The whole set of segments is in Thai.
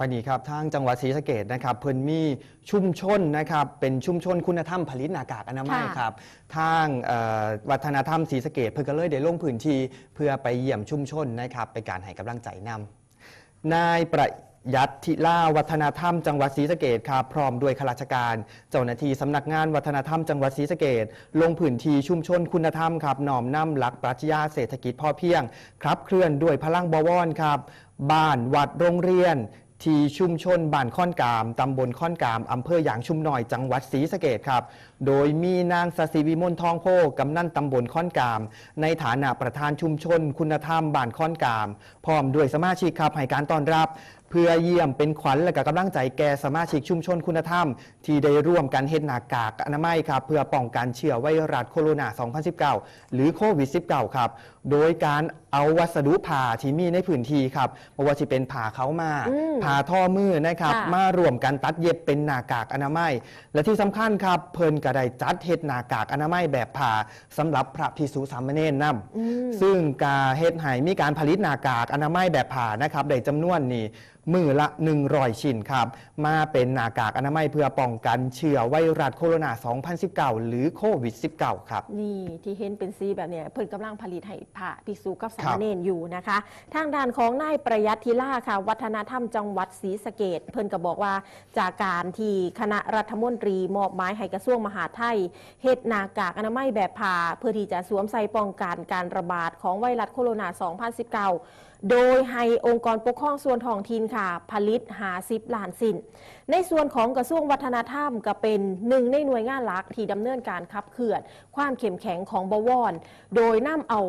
ปานนี้ครับทางจังหวัดศรีสะเกดนะครับเพิ่นมีชุมชนนะครับเป็นชุมชนคุณธรรมผลิตหน้ากากอนามัยค่ะครับทางเอ่อวัฒนธรรมศรีสะเกดเพิ่นก็เลยได้ลงพื้นที่เพื่อไปเยี่ยมชุมชนนะครับไปการให้กำลังใจนำ นายประยัตทิล่าวัฒนธรรมจังหวัดศรีสะเกดครับพร้อมด้วยข้าราชการ เจ้าหน้าที่สำนักงานวัฒนธรรมจังหวัดศรีสะเกดลงพื้นที่ชุมชนคุณธรรมครับน้อมนำหลักปรัชญาเศรษฐกิจพอเพียงครับเคลื่อนด้วยพลังบวรครับ บ้านวัดโรงเรียน ที่ชุมชนบ้านค่อนกาม ตำบลค่อนกาม อำเภอหยางชุมหน่อย จังหวัดศรีสะเกดครับ โดยมีนางสศิวิมลทองโพกำนันตำบลค่อนกาม ในฐานะประธานชุมชน คุณธรรมบ้านค่อนกาม พร้อมด้วยสมาชิกครับให้การต้อนรับ เพื่อเยี่ยมเป็นขวัญและก็กำลังใจแก่สมาชิกชุมชนคุณธรรม ที่ได้ร่วมกันเฮ็ดหน้ากากอนามัยครับเพื่อป้องกันเชื้อไวรัสโคโรนา 2019 หรือโควิด -19 ครับ โดยการเอาวัสดุผ่าที่มีในพื้นที่ครับไม่ว่าจะเป็นผ่าเขาวมาอืมผ่าท่อมือนะครับ ค่ะมารวมกันตัดเย็บเป็นหน้ากากอนามัย และที่สำคัญครับ เพิ่นก็ได้จัดเฮ็ดหน้ากากอนามัยแบบผ่าสำหรับพระภิกษุสามเณรนำอืม ซึ่งการเฮ็ดให้มีการผลิตหน้ากากอนามัยแบบผ่านะครับได้จำนวนนี่มือละ 100 ชิ้นครับ มาเป็นหน้ากากอนามัยเพื่อป้องกันเชื้อไวรัสโคโรนา2019 หรือโควิด -19 ครับ นี่ที่เห็นเป็นซีแบบเนี้ยเพิ่นกำลังผลิตให้พระภิกษุกับสาครัมบเณรอยู่นะคะ ทางด้านของนายประยัติทิล่าค่ะ วัฒนธรรมจังหวัดศรีสะเกดเพิ่นก็บอกว่าจากการที่คณะรัฐมนตรีมอบหมายให้กระทรวงมหาดไทยเฮ็ดหน้ากากอนามัยแบบผ่าเพื่อที่จะสวมใส่ป้องกันการระบาดของไวรัสโคโรนา 2019โดยให้องค์กรปกครองส่วนท้องถิ่นค่ะ ผลิตหาสิบล้านสิน ในส่วนของกระทรวงวัฒนธรรมก็เป็นหนึ่งในหน่วยงานหลักที่ดำเนินการขับเคลื่อน ความเข้มแข็งของบวร โดยนำเอา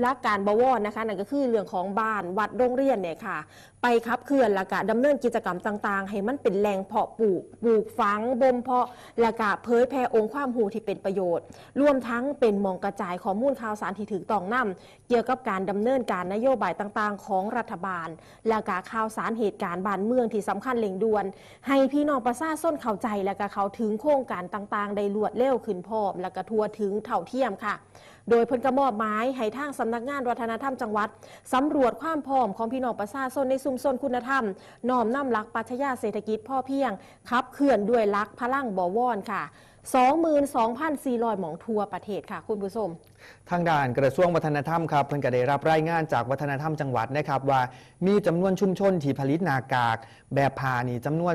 หลักการบวรนะคะนั่นก็คือเรื่องของบ้านวัดโรงเรียนเนี่ยค่ะ ไปขับเคลื่อนและกะดำเนินกิจกรรมต่าง ๆ ให้มันเป็นแหล่งเพาะปลูกปลูกฝังบ่มเพาะและกะเผยแพร่องค์ความรู้ที่เป็นประโยชน์ รวมทั้งเป็นมองกระจายข้อมูลข่าวสารที่ถูกต้องนำเกี่ยวกับการดำเนินการนโยบายต่างๆ ของรัฐบาล และกะข่าวสารเหตุการณ์บ้านเมืองที่สำคัญเร่งด่วน ให้พี่น้องประชาชนเข้าใจและก็เขาถึงโครงการต่างๆ ได้รวดเร็วขึ้นพร้อมและก็ทั่วถึงเท่าเทียมค่ะ โดยเพิ่นกระมอบหมายให้ทางสำนักงานวัฒนธรรมจังหวัดสำรวจความพร้อมของพี่น้องประชาชนในชุมชนคุณธรรม น้อมนำหลักปรัชญาเศรษฐกิจพ่อเพียงขับเคลื่อนด้วยหลักพลังบวรค่ะ22,400 หมองทัวประเทศค่ะ คุณผู้ชม ทางด้านกระทรวงวัฒนธรรมครับเพิ่นก็ได้รับรายงานจากวัฒนธรรมจังหวัดนะครับว่ามีจำนวนชุมชนที่ผลิตหนากาก แบบผ่านี่จำนวน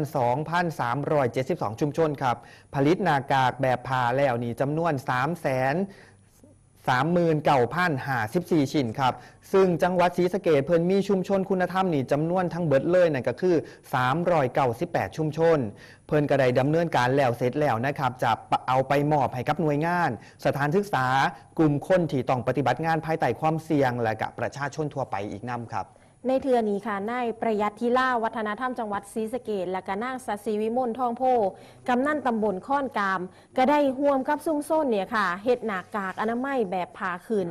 2,372 ชุมชนครับ ผลิตหนากากแบบผ่าแล้วนี่จำนวน 3 0 0 0 0 39,054ชิ้นครับ ซึ่งจังหวัดศรีสะเกดเพิ่นมีชุมชนคุณธรรมนี่จำนวนทั้งเบิดเลยนั่นก็คือ398ชุมชน เพิ่นก็ได้ดำเนินการแล้วเสร็จแล้วนะครับจะเอาไปมอบให้กับหน่วยงาน สถานศึกษากลุ่มคนที่ต้องปฏิบัติงานภายใต้ความเสี่ยง และกับประชาชนทั่วไปอีกนํครับ ในเทือนี้ค่ะนายประยัติทิล่าวัฒนธรรมจังหวัดศรีสะเกดและก็นางสัศิวิมลทองโพกำนันตำบลค้อนกาม ก็ได้ห่วมกับซุ้มส้นเนี่ยค่ะเฮ็ดหนากากอนามัยแบบผาคืน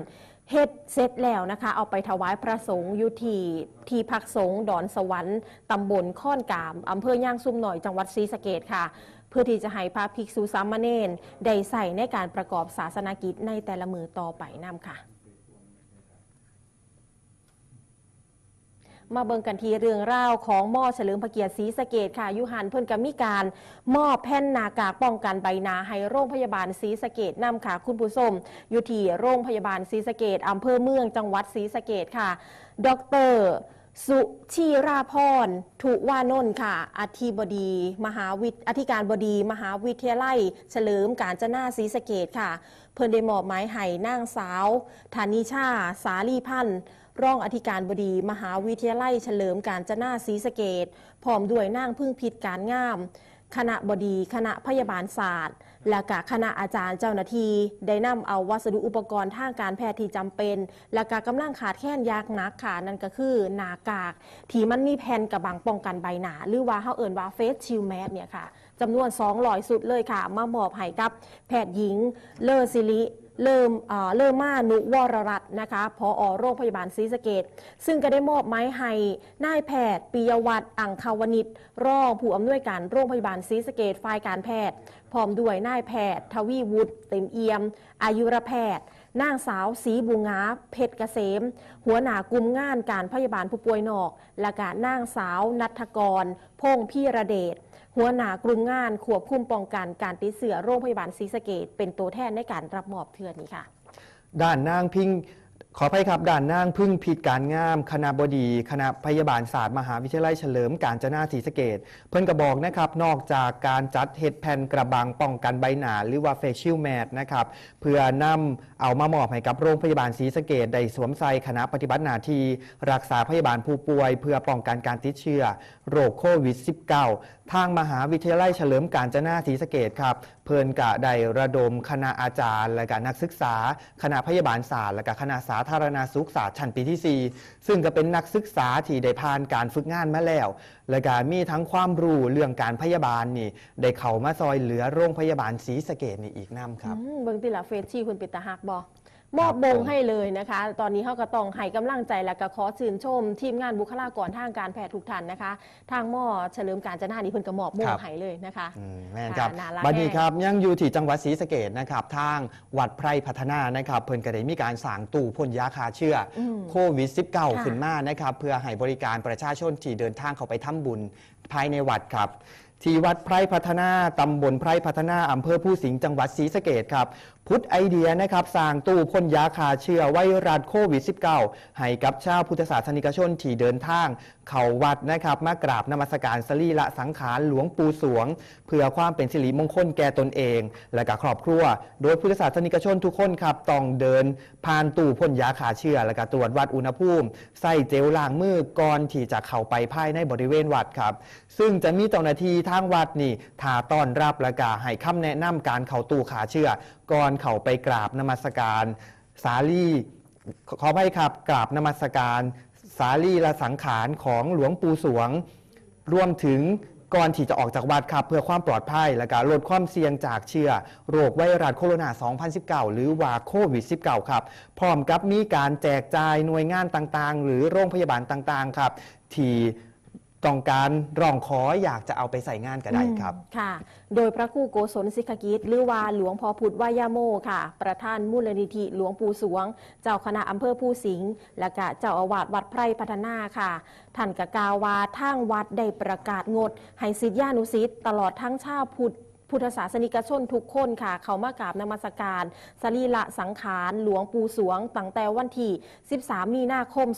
เฮ็ดเสร็จแล้วนะคะ เอาไปถวายพระสงฆ์อยู่ที่ที่พักสงฆ์ดอนสวรรค์ตำบลค้อนกามอำเภอย่างซุ่มหน่อยจังหวัดศรีสะเกดค่ะ เพื่อที่จะให้พระภิกษุสามเณรได้ใส่ในการประกอบศาสนกิจในแต่ละมือต่อไปนํค่ะ มาเบิงกันทีเรื่องราวของหม้อเฉลิมพระเกียรติศรีสะเกดค่ะยุหันเพื่อนก็มีการมอบแผ่นหนากากป้องกันใบหนาให้โรงพยาบาลศรีสะเกดนำค่ะคุณผู้ชมอยู่ที่โรงพยาบาลศรีสะเกดอำเภอเมืองจังหวัดศรีสะเกดค่ะ ดร สุชีราพรทุวานนท์ค่ะ อธิบดี มหาวิทยอธิการบดี มหาวิทยาลัย เฉลิมการจนาศรีสะเกดค่ะ เพิ่นได้มอบหมายให้นางสาวธานิชา สาลีพันธ์รองอธิการบดี มหาวิทยาลัย เฉลิมการจนาศรีสะเกดพร้อมด้วยนางพึ่งพิษการงาม คณะบดี คณะพยาบาลศาสตร์ และกะคณะอาจารย์เจ้าหน้าที่ได้นำเอาวัสดุอุปกรณ์ทางการแพทย์ที่จำเป็น และกะกำลังขาดแคลนยากหนักค่ะ นั่นก็คือหนากาก ที่มันมีแผ่นกระบังป้องกันใบหนาหรือว่าเฮาเอ่นว่าเฟสชิลแมสเนี่ยค่ะจำนวน200สุดเลยค่ะ มามอบให้กับแพทย์หญิงเลอซิลิ เริ่มเริ่มมานุวรรัตน์นะคะพออโรงพยาบาลศรีสะเกดซึ่งก็ได้มอบไม้ให้นายแพทย์ปิยวัฒน์อังคาวนิชรองผู้อำนวยการโรงพยาบาลศรีสะเกดฝ่ายการแพทย์ พร้อมด้วยนายแพทย์ ทวีวุฒิเต็มเอี่ยม อายุรแพทย์นางสาวศรีบุงาเพชรเกษม หัวหน้ากลุ่มงานการพยาบาลผู้ป่วยนอก และกะนางสาวนัทกร พงษ์พี่ระเดช หัวหน้ากลุ่มงานควบคุมป้องกันการติดเสือโรงพยาบาลศรีสะเกดเป็นตัวแทนในการรับมอบเทือนนี้ค่ะ ด้านนางพิง ขออภัยครับด่านนางพึ่งผิดการงาม คณะบดี คณะพยาบาลศาสตร์มหาวิทยาลัยเฉลิมการจนาศรีสะเกดเพิ่นกระบอกนะครับ นอกจากการจัดเห็ดแผ่นกระบังป้องกันใบหนาหรือว่าเฟชชิลแมทนะครับ เพื่อนำเอามามอบให้กับโรงพยาบาลศรีสะเกดได้สวมใส่คณะปฏิบัติหน้าที่รักษาพยาบาลผู้ป่วย เพื่อป้องกันการติดเชื้อโรคโควิด -19 ทางมหาวิทยาลัยเฉลิมการจนาศรีสะเกดครับ เพิ่นกะได้ระดมคณะอาจารย์และก็นักศึกษา คณะพยาบาลศาสตร์และก็คณะสาธารณสุขศาสตร์ชั้นปีที่ 4 ซึ่งก็เป็นนักศึกษาที่ได้ผ่านการฝึกงานมาแล้ว และก็มีทั้งความรู้เรื่องการพยาบาลนี่ได้เข้ามาซอยเหลือโรงพยาบาลศรีสะเกดนี่อีกน้ำครับ อืมเบิ่งติละเฟซชี่คุณปิตาฮักบอ มอบบงให้เลยนะคะ ตอนนี้เขาก็ต้องให้กำลังใจและก็ขอชื่นชม ทีมงานบุคลากรทางการแพทย์ทุกท่านนะคะ ทางหม้อเฉลิมการจนานี่เพิ่นก็มอบมงครับ ให้เลยนะคะอืมแม่นครับค่ะน่ารักบัดนี้แน่ ครับยังอยู่ที่จังหวัดศรีสะเกดนะครับทางวัดไพรพัฒนานะครับเพิ่นก็ได้มีการสร้างตู้พ่นยาคาเชื้ออมโควิด -19 ค่ะขึ้นมานะครับเพื่อให้บริการประชาชนที่เดินทางเข้าไปทำบุญภายในวัดครับ ที่วัดไพรพัฒนา ตำบลไพรพัฒนา อำเภอผู้สิงห์จังหวัดศรีสะเกดครับ พุทธไอเดียนะครับสร้างตู้พ่นยาคาเชื้อไวรัสโควิด -19 ให้กับชาวพุทธศาสนิกชนที่เดินทาง เข้าวัดนะครับ มากราบนมัสการสรีละสังขารหลวงปู่สวง เพื่อความเป็นสิริมงคลแก่ตนเอง และกับครอบครัว โดยพุทธศาสนิกชนทุกคนครับต้องเดินผ่านตู้พ่นยาขาเชื้อและก็ตรวจวัดอุณหภูมิ ใส่เจลล้างมือก่อนที่จะเข้าไปภายในบริเวณวัดครับ ซึ่งจะมีเจ้าหน้าที่ทางวัดนี่ทาต้อนรับและก็ให้คำแนะนำการเข้าตู้ขาเชื้อก่อนเข้าไปกราบนมัสการสาลีขอขออภัยครับกราบนมัสการสาลีละสังขารของหลวงปู่สวง รวมถึงก่อนที่จะออกจากวัดครับเพื่อความปลอดภัยและการลดความเสี่ยงจากเชื้อโรคไวรัสโคโรนา 2019 หรือว่าโควิด -19 ครับ พร้อมกับมีการแจกจ่ายหน่วยงานต่างๆ หรือโรงพยาบาลต่างๆ ครับ ที่ ต้องการร้องขออยากจะเอาไปใส่งานก็ได้ครับ อืมค่ะ โดยพระครู่โกศลสิกกิจหรือว่าหลวงพ่อพุทธวายาโมค่ะ ประธานมูลนิธิหลวงปู่สวง เจ้าคณะอำเภอผู้สิงห์และก็เจ้าอาวาสวัดไพรพัฒนาค่ะท่านกกาวาทางวัดได้ประกาศงด ให้ศิษยานุศิษย์ตลอดทั้งชาวพุทธ พุทธศาสนิกชนทุกคนค่ะ เขามากราบนมัสการสรีละสังขารหลวงปู่สวง ตั้งแต่วันที่ 13 มีนาคม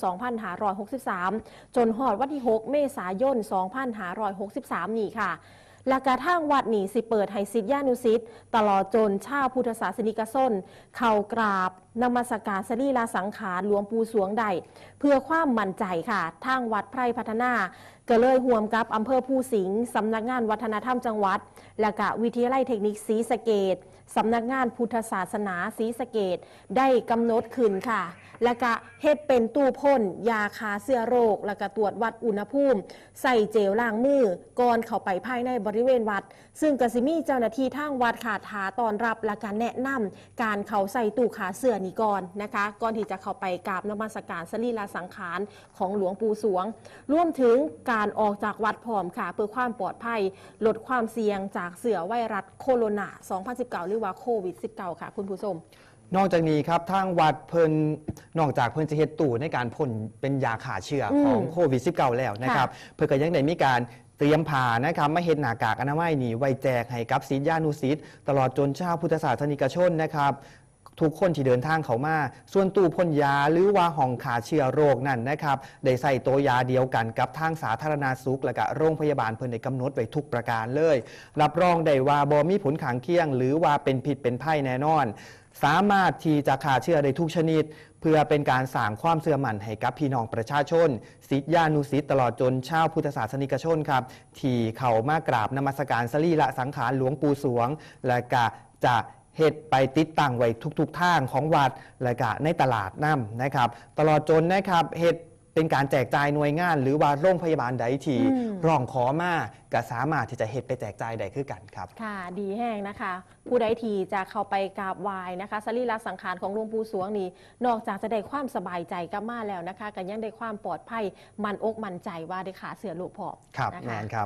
2563 จนหอดวันที่ 6 เมษายน 2563 นี่ค่ะ และกระทั่งวัดนีสิเปิดให้สิทธิานุสิทธิ์ตลอดจนชาวพุทธศาสนิกชนเข้ากราบนมัสการสรีราสังขารหลวงปู่สวงใด เพื่อความมั่นใจค่ะทางวัดไพรพัฒนาก็เลยห่วมกับอำเภอภูสิงห์สำนักงานวัฒนธรรมจังหวัด และกะวิทยาลัยเทคนิคศรีสะเกด สำนักงานพุทธศาสนาศรีสะเกดได้กำหนดขึ้นค่ะ และกะเฮ็ดเป็นตู้พ่น ยาคาเสื้อโรค และกะตรวจวัดอุณหภูมิ ใส่เจลล้างมือก่อนเข้าไปภายในบริเวณวัด ซึ่งกสิมีเจ้าหน้าที่ทางวัดขาทาตอนรับและการแนะนำการเข้าใส่ตู้ขาเสื้อนี้ก่อนนะคะก่อนที่จะเข้าไปกราบนมัสการสรีระสังขารของหลวงปู่สวงรวมถึงการออกจากวัดพร้อมค่ะ เพื่อความปลอดภัย ลดความเสี่ยงจากเสือไวรัสโคโรนา 2019หรือว่าโควิด -19 ค่ะ คุณผู้ชม นอกจากนี้ครับทางวัดเพิ่นนอกจากเพิ่นจะเฮ็ดตู้ในการพ่นเป็นยาขาเชื้ออมของโควิด -19 แล้วนะครับ เพิ่นก็ยังได้มีการเตรียมผ่านะครับมาเฮ็ดหน้ากากอนามัยนี่ไว้แจกให้กับศิษยานุศิษย์ตลอดจนชาวพุทธศาสนิกชนนะครับ ทุกคนที่เดินทางเขามา ส่วนตู้พ่นยาหรือว่าห้องขาเชื้อโรคนั่นนะครับได้ใส่ตัวยาเดียวกันกับทางสาธารณาสุข และก็โรงพยาบาลเพิ่นได้กำหนดไว้ทุกประการเลย รับรองได้ว่าบ่มีผลข้างเคียง หรือว่าเป็นผิดเป็นไพ่แน่นอน สามารถที่จะขาเชื้อได้ทุกชนิด เพื่อเป็นการสร้างความเสื่อมั่นให้กับพี่น้องประชาชนศิษยานุศิษย์ตลอดจนชาวพุทธศาสนิกชนครับที่เขามากราบนมัสการสรีละสังขารหลวงปู่สวง และก็จะ เฮ็ดไปติดตั้งไว้ทุกๆทางของวัดและก็ในตลาดน้ำนะครับ ตลอดจนนะครับเฮ็ดเป็นการแจกจ่ายหน่วยงาน หรือว่าโรงพยาบาลใดที่อืม ร้องขอมาก็สามารถที่จะเฮ็ดไปแจกจ่ายได้คือกันครับ ค่ะ ดีแห้งนะคะ ผู้ใดที่จะเข้าไปกราบไหว้นะคะสรีระสังขารของหลวงปู่สวงนี่นอกจากจะได้ความสบายใจกลับมาแล้วนะคะก็ยังได้ความปลอดภัยมันอกมันใจว่าได้ขาเสือลูกพอบครับนะแมคะนครับ